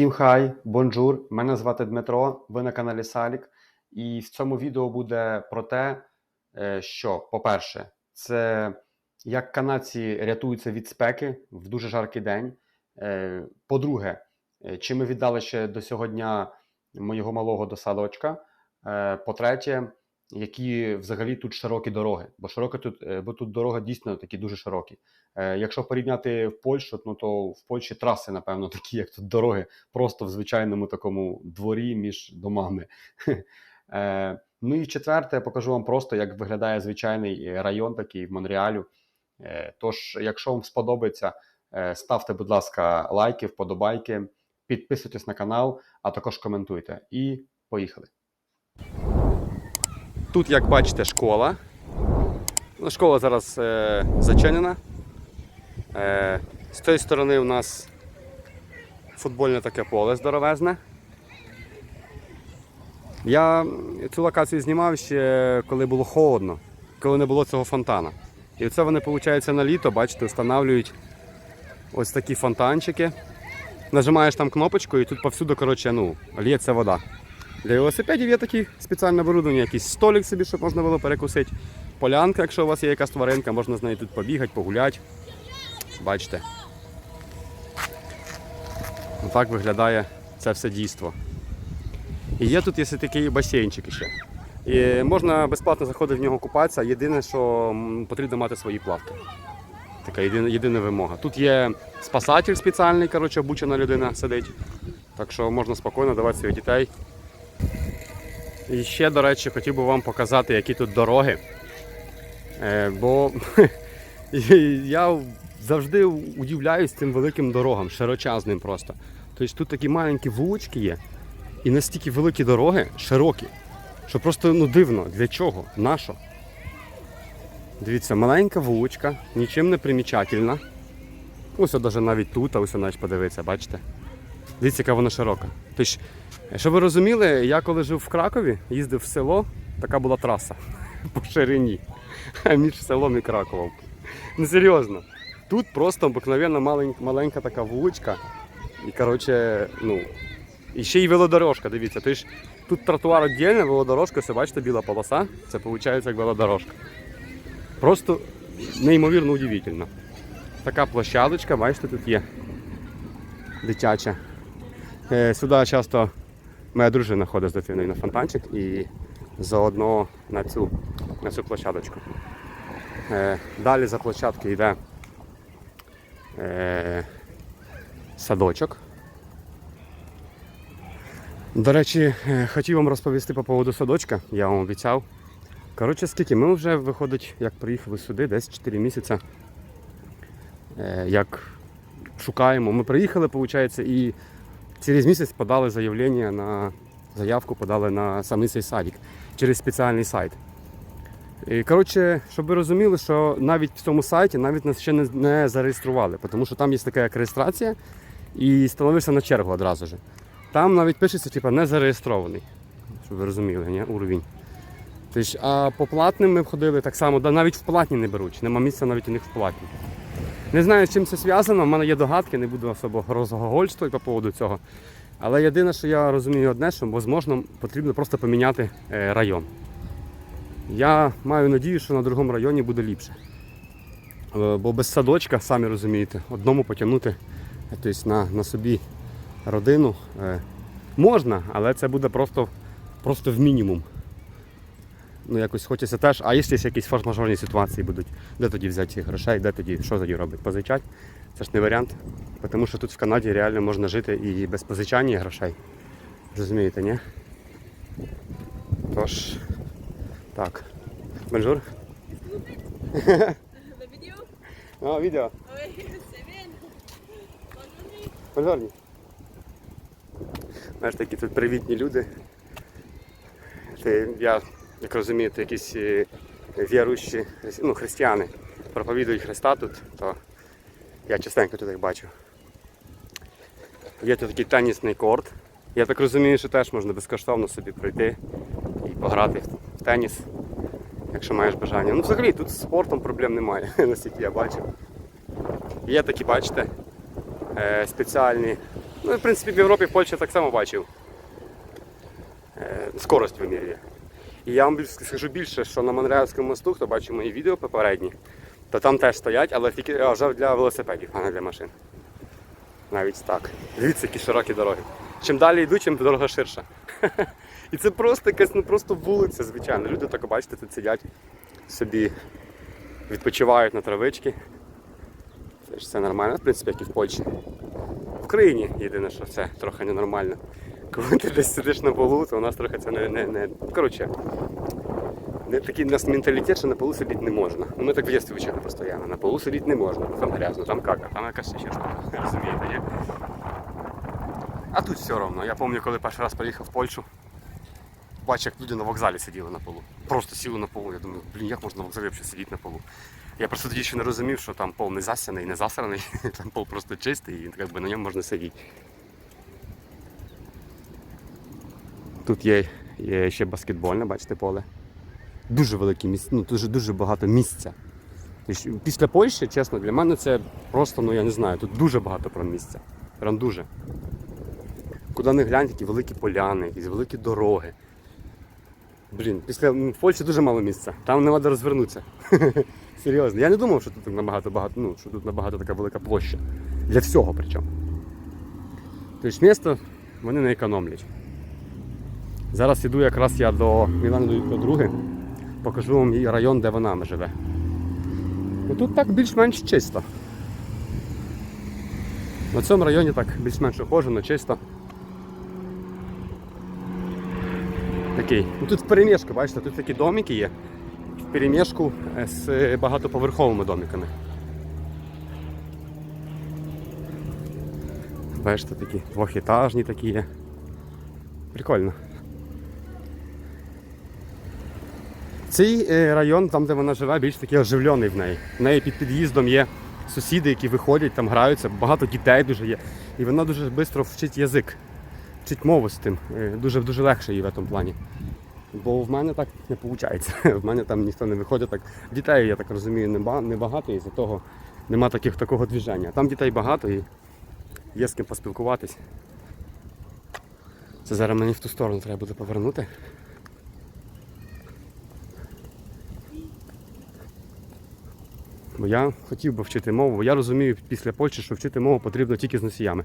Всім хай, бонжур. Мене звати Дмитро. Ви на каналі Салік. І в цьому відео буде про те, е, що, по-перше, це як канадці рятуються від спеки в дуже жаркий день. Е, По-друге, е, чи ми віддали ще до сього дня моєго малого до садочка. Е, По-третє, які взагалі тут широкі дороги. Бо широкі тут, е, бо тут дороги дійсно такі дуже широкі. Е, Якщо порівняти в Польщу, ну то в Польщі траси, напевно, такі, як тут дороги, просто в звичайному такому дворі між домами. Е, Ну і четверте, я покажу вам просто, як виглядає звичайний район такий в Монреалю. Тож, якщо вам сподобається, ставте, будь ласка, лайки, вподобайки, підписуйтесь на канал, а також коментуйте. І поїхали. Тут, як бачите, школа. Ну, Школа зараз е, зачинена. Е, з тієї сторони у нас футбольне таке поле здоровезне. Я цю локацію знімав ще коли було холодно, коли не було цього фонтана. І це вони, виходить, на літо, бачите, встановлюють ось такі фонтанчики. Нажимаєш там кнопочку і тут повсюди, коротше, ну, лється вода. Для велосипедів є такі спеціальне оборудовання, якийсь столик собі, щоб можна було перекусити. Полянка, якщо у вас є якась тваринка, можна з нею тут побігати, погуляти. Бачите. Так виглядає це все дійство. І є тут є такий басейнчик ще. І можна безплатно заходити в нього купатися. Єдине, що потрібно мати свої плавки. Така єдина, єдина вимога. Тут є спасатель спеціальний, коротше, обучена людина сидить. Так що можна спокійно давати своїх дітей. І ще, до речі, хотів би вам показати, які тут дороги. Е, бо я завжди удивляюсь цим великим дорогам, широчазним просто. Тобто тут такі маленькі вулички є, і настільки великі дороги, широкі, що просто ну, дивно, для чого? Нащо? Дивіться, маленька вуличка, нічим не примічательна. Ось навіть тут, а ось навіть подивитися, бачите? Дивіться, яка вона широка. Тобто, щоб ви розуміли, я коли жив в Кракові, їздив в село, така була траса по ширині між селом і Краковом. Ну серйозно. Тут просто обикновенна маленька, така вуличка. І коротше, ну. І ще й велодорожка, дивіться. Тобто, тут тротуар віддільно, велодорожка, все бачите, біла полоса. Це виходить як велодорожка. Просто неймовірно удивительно. Така площадочка, бачите, тут є дитяча. Е, Сюди часто моя дружина ходить з дитиною на фонтанчик і заодно на цю, на цю площадочку. Е, Далі за площадки йде е, садочок. До речі, е, хотів вам розповісти по поводу садочка, я вам обіцяв. Коротше, скільки ми вже виходить, як приїхали сюди, десь 4 місяці. Е, Як шукаємо. Ми приїхали, виходить, і через місяць подали заявлення на заявку, подали на самий цей садик через спеціальний сайт. І, коротше, щоб ви розуміли, що навіть в цьому сайті навіть нас ще не, не зареєстрували, тому що там є така як реєстрація і становишся на чергу одразу ж. Там навіть пишеться, типу, не зареєстрований. Щоб ви розуміли, ні? уровень. Тобто, а по платним ми ходили так само, навіть в платні не беруть, нема місця навіть у них в платні. Не знаю, з чим це зв'язано, в мене є догадки, не буду особо розгогольствувати по поводу цього. Але єдине, що я розумію одне, що можливо потрібно просто поміняти е, район. Я маю надію, що на другому районі буде ліпше. Е, Бо без садочка, самі розумієте, одному потягнути е, тобто на, на собі родину можна, але це буде просто, просто в мінімум. Ну, якось хочеться теж. А якщо якісь форс-мажорні ситуації будуть, де тоді взяти грошей, де тоді, що тоді робити? Позичати? Це ж не варіант. Тому що тут в Канаді реально можна жити і без позичання грошей. Розумієте, ні? Тож, так. Бонжур. La vidéo А, відео. Бонжорні. Знаєш, такі тут привітні люди. Ти, я, як розумієте, якісь е, віруючі, ну, християни проповідують Христа тут, то я частенько тут їх бачу. Є тут такий тенісний корт. Я так розумію, що теж можна безкоштовно собі пройти і пограти в теніс, якщо маєш бажання. Ну, взагалі тут з спортом проблем немає, наскільки я бачив. Є такі, бачите, е, спеціальні Ну, в принципі, в Європі, в Польщі так само бачив. Е, скорость вимірює. І я вам скажу більше, що на Монреальському мосту, хто бачив мої відео попередні, то там теж стоять, але тільки вже для велосипедів, а не для машин. Навіть так. Дивіться, які широкі дороги. Чим далі йду, чим дорога ширша. І це просто якась ну, просто вулиця, звичайно. Люди так бачите, тут сидять собі, відпочивають на травички. Це ж все нормально, в принципі, як і в Польщі. В Україні єдине, що це трохи ненормально. Коли ти десь сидиш на полу, то у нас трохи це не. не, не... Коротше, не такий у нас менталітет, що на полу сидіти не можна. Ну, ми так в дитинстві вчили постійно. На полу сидіти не можна, там грязно, там кака, там якась ще штука. Розумієте, ні? А тут все одно. Я пам'ятаю, коли перший раз приїхав в Польщу, бачив, як люди на вокзалі сиділи на полу. Просто сіли на полу. Я думаю, блін, як можна на вокзалі взагалі сидіти на полу? Я просто тоді ще не розумів, що там пол не засяний, не засраний, там пол просто чистий і якби, на ньому можна сидіти. Тут є, є ще баскетбольне, бачите, поле. Дуже велике місце, ну дуже дуже багато місця. Після Польщі, чесно, для мене це просто, ну я не знаю, тут дуже багато про місця. Прям дуже. Куди не глянь, такі великі поляни, якісь великі дороги. Блін, після м, в Польщі дуже мало місця. Там нема де розвернутися. Серйозно. Я не думав, що тут набагато багато, ну, що тут набагато така велика площа. Для всього причому. Тобто місто вони не економлять. Зараз іду якраз я до Мілани до покажу вам її район, де вона живе. Ну, тут так більш-менш чисто. На цьому районі так більш-менш охожено, чисто. Такий. Ну, тут в перемішку, бачите, тут такі домики є. В перемішку е, з багатоповерховими домиками. Бачите, такі двохетажні такі є. Прикольно. Цей е, район, там де вона живе, більш такий оживлений в неї. В неї під під'їздом є сусіди, які виходять, там граються, багато дітей дуже є. І вона дуже швидко вчить язик, вчить мову з тим. Е, Дуже дуже легше їй в цьому плані. Бо в мене так не виходить. В мене там ніхто не виходить так. Дітей, я так розумію, небагато, і за того нема таких, такого движення. Там дітей багато і є з ким поспілкуватись. Це зараз мені в ту сторону треба буде повернути. Бо я хотів би вчити мову, бо я розумію після Польщі, що вчити мову потрібно тільки з носіями.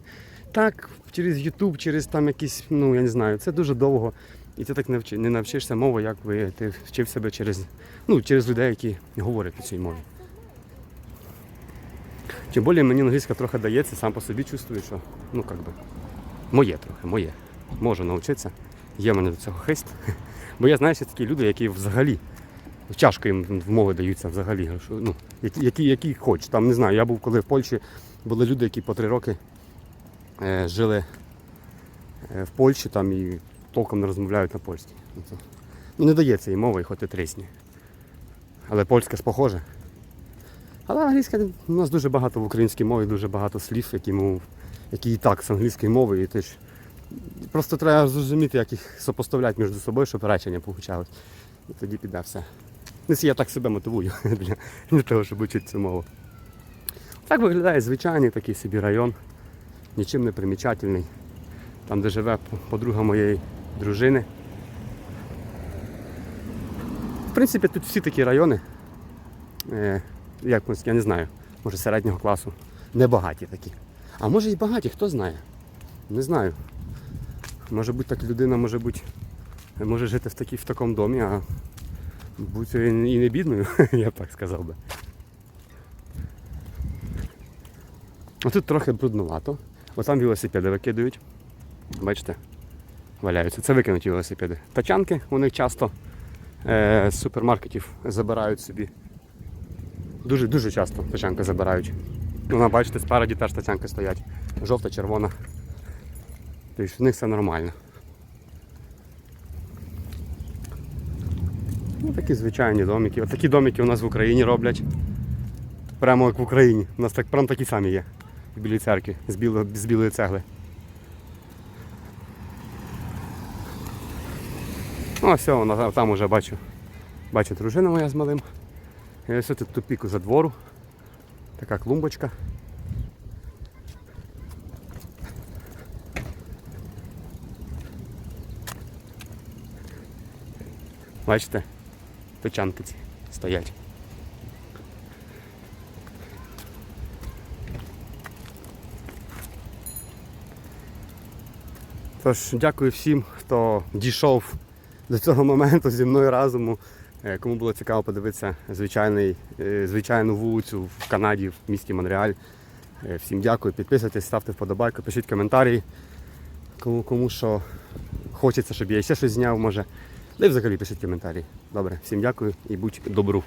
Так, через YouTube, через там якісь, ну я не знаю, це дуже довго. І ти так не, вчи, не навчишся мови, як би ти вчив себе через, ну, через людей, які говорять по цій мові. Тим більше мені англійська трохи дається, сам по собі чувствую, що ну як би, моє трохи, моє. Можу навчитися. Є в мене до цього хист. Бо я знаю, що такі люди, які взагалі тяжко їм в мови даються взагалі. Ну, які, які, хоч. Там не знаю, я був коли в Польщі, були люди, які по три роки е, жили е, в Польщі там і толком не розмовляють на польській. Ну, Ну, не дається їм мови, хоч і трісні. Але польська ж похоже. Але англійська у нас дуже багато в українській мові, дуже багато слів, які, мов, які і так з англійської мови, і ти ж просто треба зрозуміти, як їх сопоставляти між собою, щоб речення получалось. І тоді піде все. Я так себе мотивую для, для того, щоб вчити цю мову. Так виглядає звичайний такий собі район, нічим не примічательний. Там, де живе подруга моєї дружини. В принципі, тут всі такі райони, е, як я не знаю, може середнього класу, небагаті такі. А може і багаті, хто знає. Не знаю. Може бути так людина, може бути, може жити в, такій, в такому домі, а бути і не бідною, я б так сказав би. А тут трохи брудновато. Бо там велосипеди викидають. Бачите? Валяються. Це викинуті велосипеди. Тачанки них часто е, з супермаркетів забирають собі. Дуже дуже часто тачанки забирають. Вона, бачите, спереді теж тачанки стоять. Жовта, червона. Тобто в них все нормально. Ну, Такі звичайні домики. От такі домики у нас в Україні роблять. Прямо як в Україні. У нас так, прямо такі самі є в білій церкві, з, біло, з білої цегли. Ну, все, вона там уже бачу. Бачу, дружина моя з малим. І ось тут тупіку за двору. Така клумбочка. Бачите? Печанки ці стоять. Тож, дякую всім, хто дійшов до цього моменту зі мною разом. Е, Кому було цікаво подивитися звичайний, е, звичайну вулицю в Канаді, в місті Монреаль. Е, Всім дякую, підписуйтесь, ставте вподобайку, пишіть коментарі. Кому, кому що хочеться, щоб я ще щось зняв, може. Да взагалі пишіть коментарі. Добре, всім дякую і будь добру.